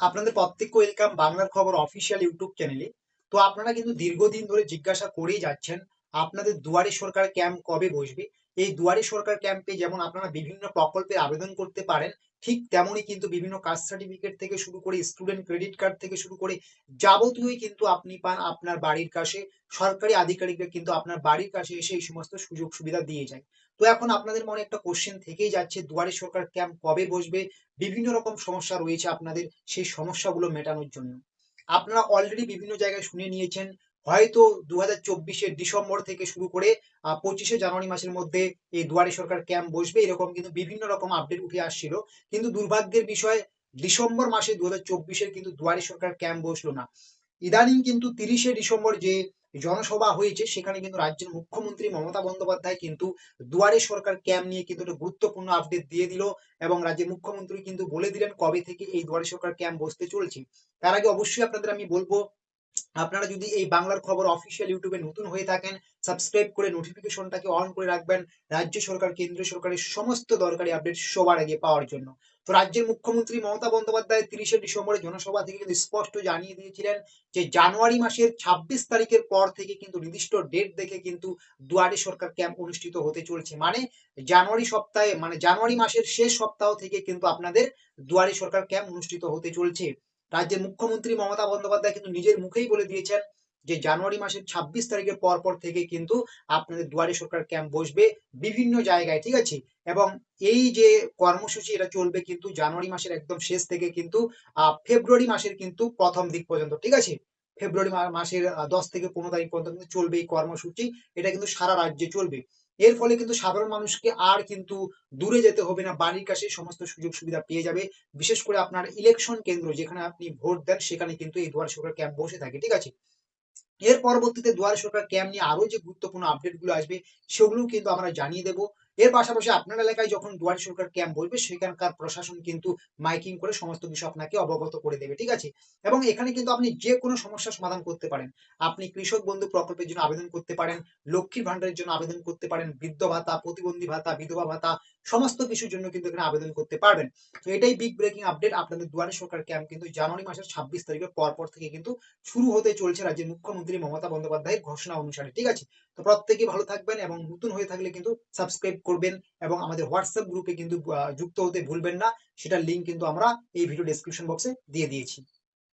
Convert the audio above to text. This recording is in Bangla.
আপনাদের প্রত্যেককে ওয়েলকাম বাংলার খবর অফিসিয়াল ইউটিউব চ্যানেলে তো আপনারা কিন্তু দীর্ঘদিন ধরে জিজ্ঞাসা করেই যাচ্ছেন আপনাদের দুয়ারে সরকার ক্যাম্প কবে বসবে? এই দুয়ারে সরকার ক্যাম্পে যেমন আপনারা বিভিন্ন প্রকল্পে আবেদন করতে পারেন, ঠিক তেমনই কিন্তু বিভিন্ন কাস্ট সার্টিফিকেট থেকে শুরু করে স্টুডেন্ট ক্রেডিট কার্ড থেকে শুরু করে যাবতীয় কিন্তু আপনি পান আপনার বাড়ির কাছে। সরকারি আধিকারিকরা কিন্তু আপনার বাড়ির কাছে এসে এই সমস্ত সুযোগ সুবিধা দিয়ে যায়। তো এখন আপনাদের মনে একটা কোশ্চেন থেকেই যাচ্ছে, দুয়ারে সরকার ক্যাম্প কবে বসবে? বিভিন্ন রকম সমস্যা রয়েছে আপনাদের, সেই সমস্যাগুলো মেটানোর জন্য। আপনারা অলরেডি বিভিন্ন জায়গায় শুনে নিয়েছেন হয়তো দু হাজার ডিসেম্বর থেকে শুরু করে পঁচিশে জানুয়ারি মাসের মধ্যে এই দুয়ারে সরকার ক্যাম্প বসবে। এরকম কিন্তু বিভিন্ন রকম আপডেট উঠে আসছিল। কিন্তু দুর্ভাগ্যের বিষয়, ডিসেম্বর মাসে দু হাজার কিন্তু দুয়ারে সরকার ক্যাম্প বসল না। ইদানিং কিন্তু তিরিশে ডিসেম্বর যে জনসভা হয়েছে, সেখানে কিন্তু রাজ্যের মুখ্যমন্ত্রী মমতা বন্দ্যোপাধ্যায় কিন্তু দুয়ারে সরকার ক্যাম্প নিয়ে কিন্তু একটা গুরুত্বপূর্ণ আপডেট দিয়ে দিল এবং রাজ্যের মুখ্যমন্ত্রী কিন্তু বলে দিলেন কবে থেকে এই দুয়ারে সরকার ক্যাম্প বসতে চলছে। তার আগে অবশ্যই আপনাদের আমি বলব আপনারা যদি এই বাংলার খবর অফিসিয়াল ইউটিউবে নতুন হয়ে থাকেন সাবস্ক্রাইব করে নোটিফিকেশনটাকে অন করে রাখবেন। রাজ্য সরকার, কেন্দ্রীয় সরকারের সমস্ত দরকারি আপডেট সবার আগে পাওয়ার জন্য। তো রাজ্যের মুখ্যমন্ত্রী মমতা বন্দ্যোপাধ্যায় তিরিশে ডিসেম্বরের জনসভা থেকে কিন্তু স্পষ্ট জানিয়ে দিয়েছিলেন যে জানুয়ারি মাসের ছাব্বিশ তারিখের পর থেকে কিন্তু নির্দিষ্ট ডেট দেখে কিন্তু দুয়ারে সরকার ক্যাম্প অনুষ্ঠিত হতে চলছে। মানে জানুয়ারি সপ্তাহে মানে জানুয়ারি মাসের শেষ সপ্তাহ থেকে কিন্তু আপনাদের দুয়ারে সরকার ক্যাম্প অনুষ্ঠিত হতে চলছে। রাজ্যের মুখ্যমন্ত্রী মমতা বন্দ্যোপাধ্যায় কিন্তু নিজের মুখেই বলে দিয়েছেন যে জানুয়ারি মাসের ছাব্বিশ তারিখের পর পর থেকে কিন্তু আপনাদের দুয়ারে সরকার ক্যাম্প বসবে বিভিন্ন জায়গায়, ঠিক আছে? এবং এই যে কর্মসূচি এটা চলবে কিন্তু জানুয়ারি মাসের একদম শেষ থেকে কিন্তু ফেব্রুয়ারি মাসের কিন্তু প্রথম দিক পর্যন্ত, ঠিক আছে? ফেব্রুয়ারি মাসের দশ থেকে পনেরো তারিখ পর্যন্ত কিন্তু চলবে এই কর্মসূচি, এটা কিন্তু সারা রাজ্যে চলবে। এর ফলে কিন্তু সাধারণ মানুষকে আর কিন্তু দূরে যেতে হবে না। বাড়ির কাছে সমস্ত সুযোগ সুবিধা পেয়ে যাবে। বিশেষ করে আপনার ইলেকশন কেন্দ্র যেখানে আপনি ভোট দেন, সেখানে কিন্তু এই দুয়ার সরকার ক্যাম্প বসে থাকে, ঠিক আছে? এর পরবর্তীতে দুয়ার সরকার ক্যাম্প নিয়ে আরও যে গুরুত্বপূর্ণ আপডেটগুলো আসবে সেগুলো কিন্তু আমরা জানিয়ে দেবো। এর পাশাপাশি আপনার এলাকায় যখন দুয়ারি সরকার ক্যাম্প বসবে সেখানকার প্রশাসন কিন্তু মাইকিং করে সমস্ত বিষয় আপনাকে অবগত করে দেবে, ঠিক আছে? এবং এখানে কিন্তু আপনি যে কোনো সমস্যার সমাধান করতে পারেন। আপনি কৃষক বন্ধু প্রকল্পের জন্য আবেদন করতে পারেন, লক্ষ্মীর ভান্ডারের জন্য আবেদন করতে পারেন, বৃদ্ধ ভাতা, প্রতিবন্ধী ভাতা, বিধবা ভাতা সমস্ত কিছুর জন্য কিন্তু এখানে আবেদন করতে পারবেন। তো এটাই বিগ ব্রেকিং আপডেট আপনাদের দুয়ারে সরকার ক্যাম্প কিন্তু জানুয়ারি মাসের ছাব্বিশ তারিখের পর পর থেকে কিন্তু শুরু হতে চলছে রাজ্যের মুখ্যমন্ত্রী মমতা বন্দ্যোপাধ্যায়ের ঘোষণা অনুসারে, ঠিক আছে? তো প্রত্যেকে ভালো থাকবেন এবং নতুন হয়ে থাকলে কিন্তু সাবস্ক্রাইব করবেন এবং আমাদের হোয়াটসঅ্যাপ গ্রুপে কিন্তু যুক্ত হতে ভুলবেন না। সেটার লিঙ্ক কিন্তু আমরা এই ভিডিও ডেসক্রিপশন বক্সে দিয়ে দিয়েছি।